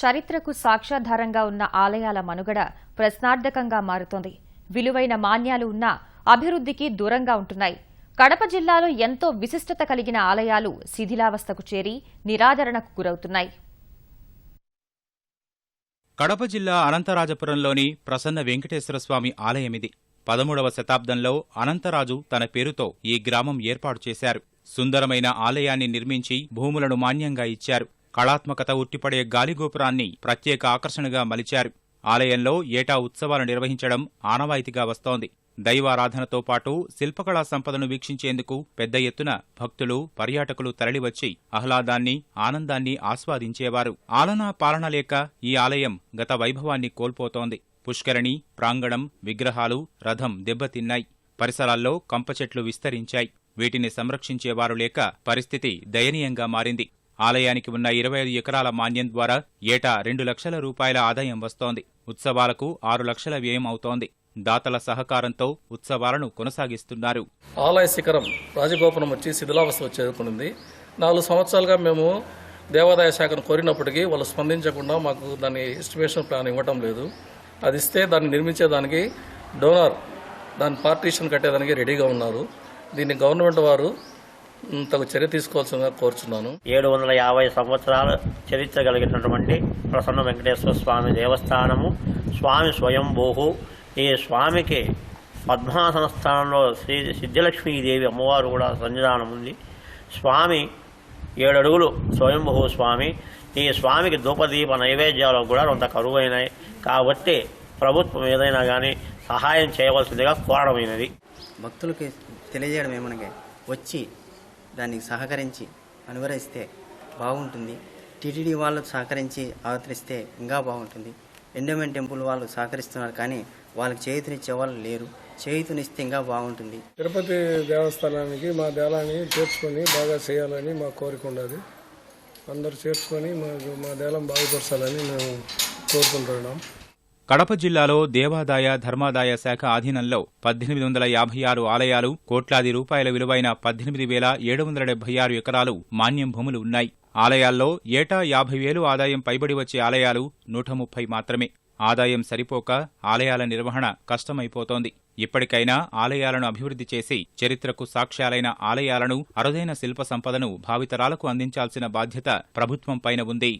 చరిత్రకు సాక్ష్యాధారంగా ఉన్న ఆలయాల మనుగడ ప్రశ్నార్థకంగా మారుతోంది. విలువైన మాన్యాలు ఉన్నా అభివృద్ధికి దూరంగా ఉంటున్నాయి. కడప జిల్లాలో ఎంతో విశిష్టత కలిగిన ఆలయాలు శిథిలావస్థకు చేరి నిరాదరణకు గురవుతున్నాయి. కడప జిల్లా అనంతరాజపురంలోని ప్రసన్న వెంకటేశ్వర స్వామి ఆలయమిది. పదమూడవ శతాబ్దంలో అనంతరాజు తన పేరుతో ఈ గ్రామం ఏర్పాటు చేశారు. సుందరమైన ఆలయాన్ని నిర్మించి భూములను మాన్యంగా ఇచ్చారు. కళాత్మకత ఉట్టిపడే గాలిగోపురాన్ని ప్రత్యేక ఆకర్షణగా మలిచారు. ఆలయంలో ఏటా ఉత్సవాలు నిర్వహించడం ఆనవాయితీగా వస్తోంది. దైవారాధనతో పాటు శిల్పకళా సంపదను వీక్షించేందుకు పెద్ద ఎత్తున భక్తులు పర్యాటకులు తరలివచ్చి ఆహ్లాదాన్ని ఆనందాన్ని ఆస్వాదించేవారు. ఆలనా పాలన లేక ఈ ఆలయం గత వైభవాన్ని కోల్పోతోంది. పుష్కరణి ప్రాంగణం విగ్రహాలు రథం దెబ్బతిన్నాయి. పరిసరాల్లో కంపచెట్లు విస్తరించాయి. వీటిని సంరక్షించేవారు లేక పరిస్థితి దయనీయంగా మారింది. ఆలయానికి ఉన్న ఇరవై ఐదు ఎకరాల మాన్యం ద్వారా ఏటా రెండు లక్షల రూపాయల ఆదాయం వస్తోంది. ఉత్సవాలకు ఆరు లక్షల వ్యయం అవుతోంది. దాతల సహకారంతో ఉత్సవాలను కొనసాగిస్తున్నారు. ఆలయ శిఖరం రాజగోపురం వచ్చి శిథిలావస్థ చేరుకుంది నాలుగు సంవత్సరాలుగా మేము దేవాదాయ శాఖను కోరినప్పటికీ వాళ్ళు స్పందించకుండా మాకు దాని ఎస్టిమేషన్ ప్లాన్ ఇవ్వటం లేదు. అది ఇస్తే దాన్ని నిర్మించేదానికి డోనర్ దాని పార్టీషన్ కట్టేదానికి రెడీగా ఉన్నారు. దీన్ని గవర్నమెంట్ వారు తగు చర్య తీసుకోవాల్సిందిగా కోరుచున్నాను. ఏడు వందల యాభై సంవత్సరాల చరిత్ర కలిగినటువంటి ప్రసన్న వెంకటేశ్వర స్వామి దేవస్థానము స్వామి స్వయంభూహు. ఈ స్వామికి పద్మాసన స్థానంలో శ్రీ సిద్ధిలక్ష్మీదేవి అమ్మవారు కూడా సన్నిధానం ఉంది. స్వామి ఏడు అడుగులు స్వయంభూ స్వామి. ఈ స్వామికి ధూపదీప నైవేద్యాలు కూడా కొంత కరువైనాయి కాబట్టి ప్రభుత్వం ఏదైనా కానీ సహాయం చేయవలసిందిగా కోరడమైనది. భక్తులకి తెలియజేయడం ఏమనగా వచ్చి దానికి సహకరించి అనువరిస్తే బాగుంటుంది. టీటీడీ వాళ్ళు సహకరించి అవతరిస్తే ఇంకా బాగుంటుంది. ఎండోమెంట్ టెంపుల్ వాళ్ళు సహకరిస్తున్నారు కానీ వాళ్ళకి చేయుతనిచ్చే వాళ్ళు లేరు. చేయుతనిస్తే ఇంకా బాగుంటుంది. తిరుపతి దేవస్థానానికి మా దేలాన్ని చేర్చుకొని బాగా చేయాలని మా కోరిక ఉన్నది అందరూ చేర్చుకొని మాకు మా దేలం బాగుపరచాలని మేము కోరుకుంటున్నాం. కడప జిల్లాలో దేవాదాయ ధర్మాదాయ శాఖ ఆధీనంలో పద్దెనిమిది వందల యాభై ఆరు ఆలయాలు కోట్లాది రూపాయల విలువైన పద్దెనిమిది వేల ఏడు వందల డెబ్బై ఆరు ఎకరాలు మాన్యం భూములు ఉన్నాయి. ఆలయాల్లో ఏటా యాభై వేలు ఆదాయం పైబడి వచ్చే ఆలయాలు నూట ముప్పై మాత్రమే. ఆదాయం సరిపోక ఆలయాల నిర్వహణ కష్టమైపోతోంది. ఇప్పటికైనా ఆలయాలను అభివృద్ధి చేసి చరిత్రకు సాక్ష్యాలైన ఆలయాలను అరుదైన శిల్ప సంపదను భావితరాలకు అందించాల్సిన బాధ్యత ప్రభుత్వంపైన ఉంది.